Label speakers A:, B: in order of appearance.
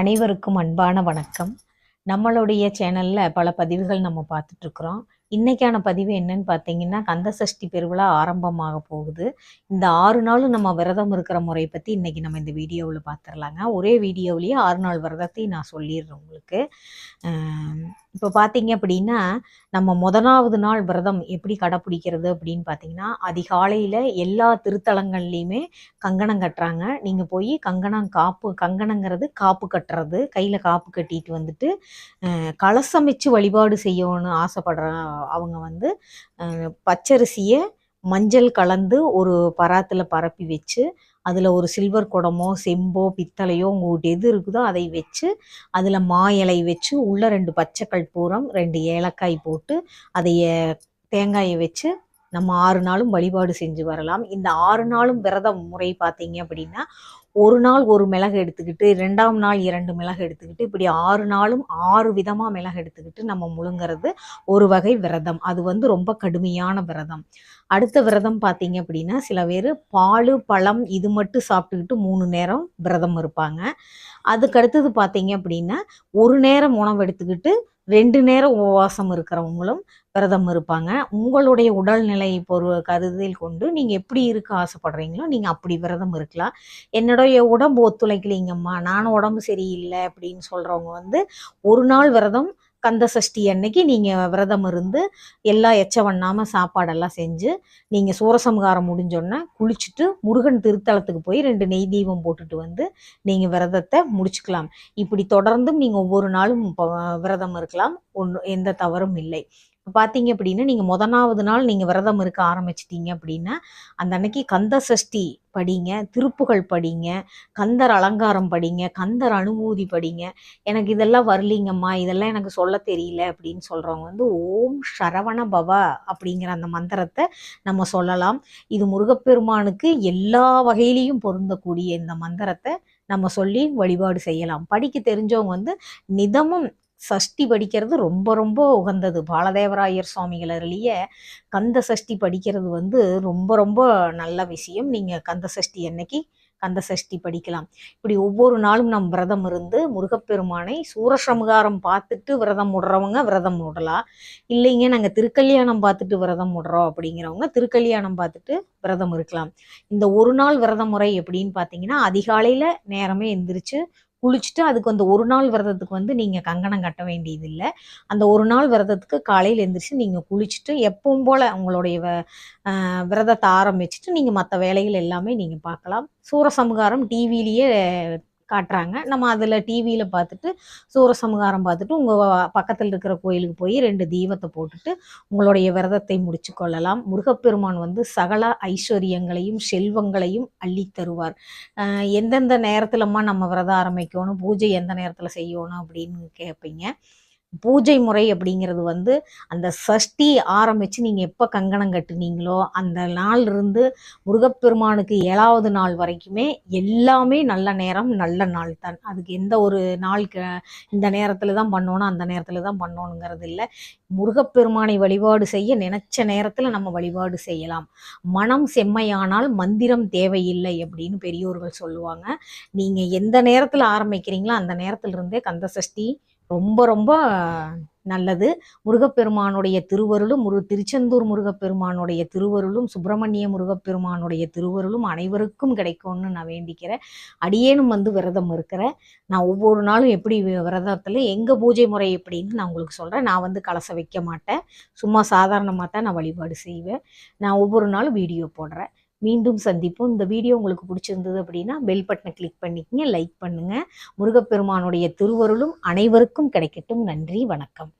A: அனைவருக்கும் அன்பான வணக்கம். நம்மளுடைய சேனலில் பல பதிவுகள் நம்ம பார்த்துட்ருக்குறோம். இன்றைக்கான பதிவு என்னன்னு பார்த்தீங்கன்னா கந்த சஷ்டி பெருவிழா ஆரம்பமாக போகுது. இந்த ஆறு நாளும் நம்ம விரதம் இருக்கிற முறையை பற்றி இன்றைக்கி நம்ம இந்த வீடியோவில் பார்த்துடலாங்க. ஒரே வீடியோவிலேயே ஆறு நாள் விரதத்தையும் நான் சொல்லிடுறேன் உங்களுக்கு. இப்போ பார்த்தீங்க அப்படின்னா நம்ம முதலாவது நாள் விரதம் எப்படி கடைப்பிடிக்கிறது அப்படின்னு பார்த்தீங்கன்னா அதிகாலையில் எல்லா திருத்தலங்கள்லேயுமே கங்கணம் கட்டுறாங்க. நீங்கள் போய் கங்கணம் காப்பு கங்கணங்கிறது காப்பு கட்டுறது கையில் காப்பு கட்டிட்டு வந்துட்டு கலசமைச்சு வழிபாடு செய்யணும்னு ஆசைப்படுற அவங்க வந்து பச்சரிசியை மஞ்சள் கலந்து ஒரு பராத்தில் பரப்பி வச்சு அதில் ஒரு சில்வர் குடமோ செம்போ பித்தளையோ உங்கள்கிட்ட எது இருக்குதோ அதை வச்சு அதில் மா இலை வச்சு உள்ளே ரெண்டு பச்சை கற்பூரம் ரெண்டு ஏலக்காய் போட்டு அதைய தேங்காயை வச்சு நம்ம ஆறு நாளும் வழிபாடு செஞ்சு வரலாம். இந்த ஆறு நாளும் விரதம் முறை பார்த்தீங்க அப்படின்னா ஒரு நாள் ஒரு மிளகு எடுத்துக்கிட்டு ரெண்டாம் நாள் இரண்டு மிளகு எடுத்துக்கிட்டு இப்படி ஆறு நாளும் ஆறு விதமாக மிளகு எடுத்துக்கிட்டு நம்ம முழுங்கிறது ஒரு வகை விரதம். அது வந்து ரொம்ப கடுமையான விரதம். அடுத்த விரதம் பார்த்தீங்க அப்படின்னா சில பேர் பால் பழம் இது மட்டும் சாப்பிட்டுக்கிட்டு மூணு நேரம் விரதம் இருப்பாங்க. அதுக்கு அடுத்தது பார்த்தீங்க அப்படின்னா ஒரு நேரம் உணவு எடுத்துக்கிட்டு ரெண்டு நேரம் உபவாசம் இருக்கிறவங்களும் விரதம் இருப்பாங்க. உங்களுடைய உடல்நிலை பொரு கருதில் கொண்டு நீங்கள் எப்படி இருக்க ஆசைப்படுறீங்களோ நீங்கள் அப்படி விரதம் இருக்கலாம். என்னுடைய உடம்பு ஒத்துழைக்கலைங்கம்மா நானும் உடம்பு சரியில்லை அப்படின்னு சொல்கிறவங்க வந்து ஒரு நாள் விரதம் கந்த சஷ்டி அன்னைக்கு நீங்கள் விரதம் இருந்து எல்லா எச்ச பண்ணாமல் சாப்பாடெல்லாம் செஞ்சு நீங்கள் சூரசம்காரம் முடிஞ்சோடனே குளிச்சுட்டு முருகன் திருத்தலத்துக்கு போய் ரெண்டு நெய் தீபம் போட்டுட்டு வந்து நீங்கள் விரதத்தை முடிச்சுக்கலாம். இப்படி தொடர்ந்தும் நீங்கள் ஒவ்வொரு நாளும் விரதம் இருக்கலாம். ஒன்று எந்த தவறும் இல்லை. பார்த்தீங்க அப்படின்னா நீங்கள் முதனாவது நாள் நீங்கள் விரதம் இருக்க ஆரம்பிச்சிட்டீங்க அப்படின்னா அந்த அன்னைக்கு கந்த சஷ்டி படிங்க திருப்புகள் படிங்க கந்தர் அலங்காரம் படிங்க கந்தர் அனுபூதி படிங்க. எனக்கு இதெல்லாம் வரலீங்கம்மா இதெல்லாம் எனக்கு சொல்ல தெரியல அப்படின்னு சொல்கிறவங்க வந்து ஓம் சரவண பவ அப்படிங்கிற அந்த மந்திரத்தை நம்ம சொல்லலாம். இது முருகப்பெருமானுக்கு எல்லா வகையிலையும் பொருந்தக்கூடிய இந்த மந்திரத்தை நம்ம சொல்லி வழிபாடு செய்யலாம். படிக்க தெரிஞ்சவங்க வந்து நிதமும் சஷ்டி படிக்கிறது ரொம்ப ரொம்ப உகந்தது. பாலதேவராயர் சுவாமிகள் அருளிய கந்த சஷ்டி படிக்கிறது வந்து ரொம்ப ரொம்ப நல்ல விஷயம். நீங்கள் கந்த சஷ்டி அன்னைக்கு கந்த சஷ்டி படிக்கலாம். இப்படி ஒவ்வொரு நாளும் நம் விரதம் இருந்து முருகப்பெருமானை சூரசமுகாரம் பார்த்துட்டு விரதம் விடுறவங்க விரதம் விடலாம் இல்லைங்க நாங்கள் திருக்கல்யாணம் பார்த்துட்டு விரதம் விடுறோம் அப்படிங்கிறவங்க திருக்கல்யாணம் பார்த்துட்டு விரதம் இருக்கலாம். இந்த ஒரு நாள் விரத முறை எப்படின்னு பார்த்தீங்கன்னா அதிகாலையில் நேரமே எந்திரிச்சு குளிச்சுட்டு அதுக்கு அந்த ஒரு நாள் விரதத்துக்கு வந்து நீங்கள் கங்கணம் கட்ட வேண்டியதில்லை. அந்த ஒரு நாள் விரதத்துக்கு காலையில் எழுந்திரிச்சு நீங்கள் குளிச்சுட்டு எப்பவும் போல் உங்களுடைய வ- விரதத்தை ஆரம்பிச்சுட்டு நீங்கள் மற்ற வேலைகள் எல்லாமே நீங்கள் பார்க்கலாம். சூரசம்ஹாரம் டிவிலேயே காட்டுறாங்க. நம்ம அதில் டிவியில் பார்த்துட்டு சூரசம்ஹாரம் பார்த்துட்டு உங்கள் பக்கத்தில் இருக்கிற கோயிலுக்கு போய் ரெண்டு தீபத்தை போட்டுட்டு உங்களுடைய விரதத்தை முடிச்சு கொள்ளலாம். முருகப்பெருமான் வந்து சகல ஐஸ்வர்யங்களையும் செல்வங்களையும் அள்ளி தருவார். எந்தெந்த நேரத்துலம்மா நம்ம விரதம் ஆரம்பிக்கணும் பூஜை எந்த நேரத்தில் செய்யணும் அப்படின்னு கேட்பீங்க பூஜை முறை அப்படிங்கிறது வந்து அந்த சஷ்டி ஆரம்பித்து நீங்கள் எப்போ கங்கணம் கட்டுனீங்களோ அந்த நாள் இருந்து முருகப்பெருமானுக்கு ஏழாவது நாள் வரைக்குமே எல்லாமே நல்ல நேரம் நல்ல நாள் தான். அதுக்கு எந்த ஒரு நாள் க- இந்த நேரத்தில் தான் பண்ணணும் அந்த நேரத்தில் தான் பண்ணணுங்கிறது இல்லை. முருகப்பெருமானை வழிபாடு செய்ய நினச்ச நேரத்தில் நம்ம வழிபாடு செய்யலாம். மனம் செம்மையானால் மந்திரம் தேவையில்லை அப்படின்னு பெரியோர்கள் சொல்லுவாங்க. நீங்கள் எந்த நேரத்தில் ஆரம்பிக்கிறீங்களோ அந்த நேரத்தில் இருந்தே கந்த சஷ்டி ரொம்ப ரொம்ப நல்லது. முருகப்பெருமானுடைய திருவருளும் முரு திருச்செந்தூர் முருகப்பெருமானுடைய திருவருளும் சுப்பிரமணிய முருகப்பெருமானுடைய திருவருளும் அனைவருக்கும் கிடைக்கும்னு நான் வேண்டிக்கிறேன். அடியேனும் வந்து விரதம் இருக்கிறேன் நான் ஒவ்வொரு நாளும் எப்படி விரதத்தில் எங்கள் பூஜை முறை எப்படின்னு நான் உங்களுக்கு சொல்கிறேன் நான் வந்து கலச வைக்க மாட்டேன். சும்மா சாதாரணமாக தான் நான் வழிபாடு செய்வேன். நான் ஒவ்வொரு நாளும் வீடியோ போடுறேன். மீண்டும் சந்திப்போம். இந்த வீடியோ உங்களுக்கு பிடிச்சிருந்தது அப்படின்னா பெல் பட்டனை கிளிக் பண்ணிக்கங்க லைக் பண்ணுங்கள் முருகப்பெருமானுடைய திருவருளும் அனைவருக்கும் கிடைக்கட்டும். நன்றி வணக்கம்.